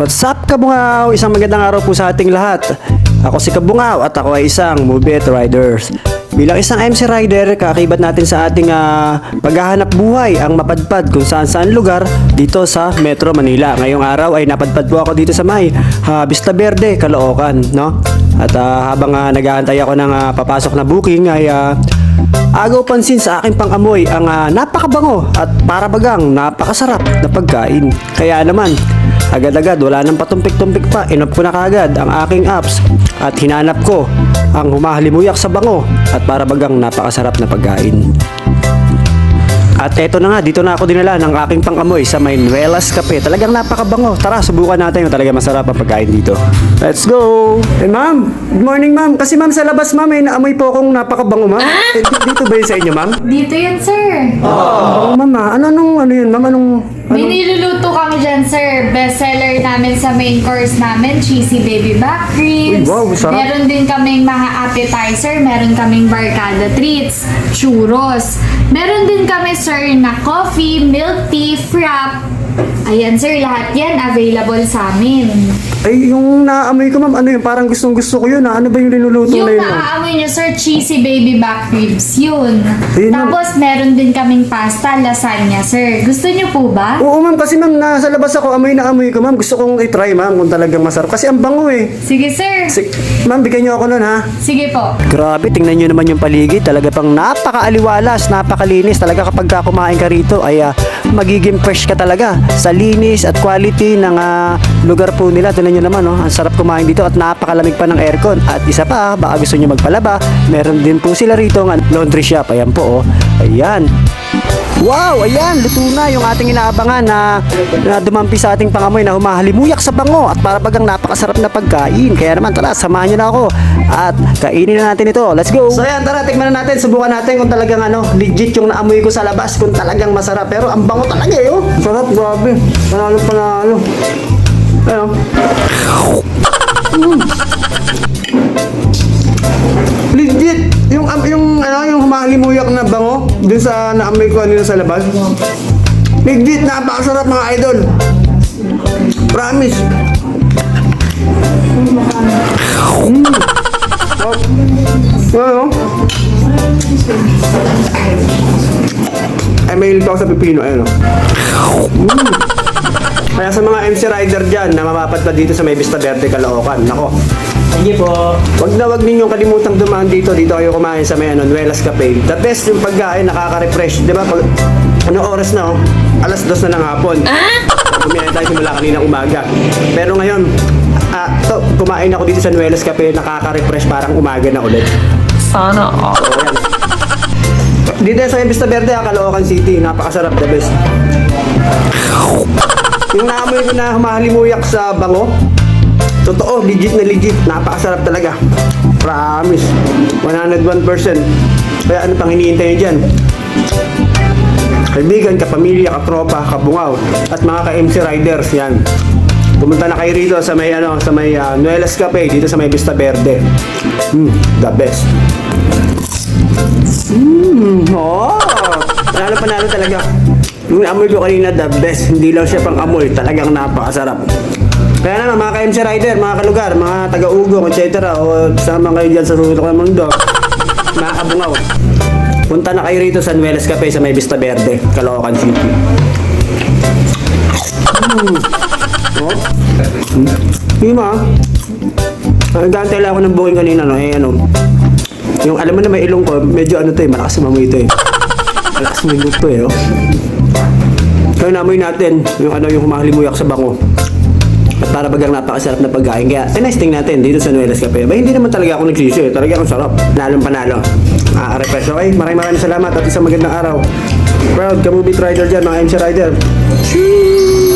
What's up kabungaw? Isang magandang araw po sa ating lahat. Ako si Kabungaw at ako ay isang Mubet Riders. Bilang isang MC Rider, kakakibat natin sa ating ah, paghahanap buhay ang mapadpad kung saan saan lugar dito sa Metro Manila. Ngayong araw ay napadpad po ako dito sa may ah, Vista Verde, Caloocan. No? At ah, habang ah, naghahantay ako ng ah, papasok na booking ay ah, Agaw pansin sa aking pangamoy ang ah, napakabango at para bagang napakasarap na pagkain. Kaya naman, agad-agad wala nang patumpik-tumpik pa, inop ko na kagad ang aking apps at hinanap ko ang humahalimuyak sa bango at para bagang napakasarap na pagkain. At eto na nga, dito na ako dinala ng aking pangamoy sa Maynuelas Cafe. Talagang napakabango. Tara, subukan natin talaga masarap ang pagkain dito. Let's go! Eh ma'am, good morning ma'am. Kasi ma'am sa labas ma'am, may naamoy po akong napakabango ma'am. Eh, di- dito ba yun sa inyo ma'am? Dito yun, sir. Oo ma'am ah. Ano nung ano yun ma'am? Anong... May niluluto kami dyan, sir. Bestseller namin sa main course namin, cheesy baby back ribs. Uy, wow, sarap. Meron din kaming mga appetizer. Meron kaming barcada treats, churros. Meron din kami, sir, na coffee, milk tea, frap. Ayan, sir. Lahat yan available sa amin. Ay, yung naamoy ko ma'am, ano yun? Parang gustong gusto ko yun ah. Ano ba yung linuluto Yung na yun? ma'am? naaamoy nyo, sir, cheesy baby back ribs. Yun. Ayun, ma'am. Tapos, meron din kaming pasta, lasagna, sir. Gusto nyo po ba? Oo ma'am, kasi ma'am, nasa labas ako, amoy na amoy ko ma'am. Gusto kong i-try ma'am kung talagang masarap. Kasi ang bango eh. Sige, sir. Si- ma'am, bigyan niyo ako nun ha. Sige po. Grabe, tingnan nyo naman yung paligid. Talaga pang napakaaliwalas, napakalinis. Talaga kapag ka kumain ka rito ay ah, magiging fresh ka talaga sa linis at quality ng ah, lugar po nila. Tingnan nyo naman, oh, ang sarap kumain dito at napakalamig pa ng aircon. At isa pa, baka gusto nyo magpalaba, meron din po sila rito ng laundry shop. Ayan po, oh. Ayan. Wow, ayan, luto na yung ating inaabangan na, na dumampi sa ating pangamoy na humahalimuyak sa bango at para bagang napakasarap na pagkain. Kaya naman, tara, samahan nyo na ako at kainin na natin ito. Let's go! So ayan, tara, tikman na natin, subukan natin kung talagang ano, legit yung naamoy ko sa labas, kung talagang masarap. Pero ang bango talaga eh, oh. Sarap, grabe. Panalo, panalo. Ayun. Dun sa naamoy ko nila sa labas. Legit! Napakasarap mga idol! Promise! Mm. Oh. Ano? Ay, may ako sa pipino. Ayun, oh. Mm. Kaya sa mga MC Rider dyan na mapapadpad dito sa May Vista Verde, Caloocan, nako, Sige po. Wag na wag ninyong kalimutang dumaan dito. Dito kayo kumain sa may ano, Nuelas Cafe. The best yung pagkain, nakaka-refresh. Di ba? Pag, anong oras na oh? Alas dos na ng hapon. Kumain tayo simula kanina umaga. Pero ngayon, ah, to, kumain ako dito sa Nuelas Cafe, nakaka-refresh parang umaga na ulit. Sana all. So, ayan. Dito sa Vista Verde, ah, Caloocan City. Napakasarap, the best. Yung naamoy ko na humahalimuyak sa bango, totoo, legit na legit. Napakasarap talaga. Promise. 101%. Kaya ano pang hinihintay nyo dyan? Kaibigan, kapamilya, katropa, kabungaw, at mga ka-MC Riders, yan. Pumunta na kayo rito sa may ano, sa may ah, Nuelas Cafe dito sa may Vista Verde. Mm, the best. Mmm, oh! Panalo panalo talaga. Yung amoy ko kanina, the best. Hindi lang siya pang amoy, talagang napakasarap. Kaya naman, mga ka-MC Rider, mga kalugar, mga taga-ugong, etc. O sama kayo dyan sa sulok ng mundo. Mga. Punta na kayo rito sa Nuelas Cafe sa may Vista Verde, Caloocan City. Mm. Oh. Mm. Hindi ma. Nagantay lang ako ng booking kanina, no? Eh, ano, yung alam mo na may ilong ko, medyo ano to eh, malakas mamoy ito eh. Malakas mamoy to eh, oh. Kaya namoy natin, yung ano, yung humahalimuyak sa bango. Para bagang napakasarap na pagkain. Kaya, tinesting natin dito sa Nuelas Cafe. Ba, hindi naman talaga ako nagsisi eh. Talaga ang sarap. Nalong panalo. Nakaka-refresh. Okay, maraming maraming salamat at isang magandang araw. Proud, Kamubit Rider dyan, mga MC Rider. Choo!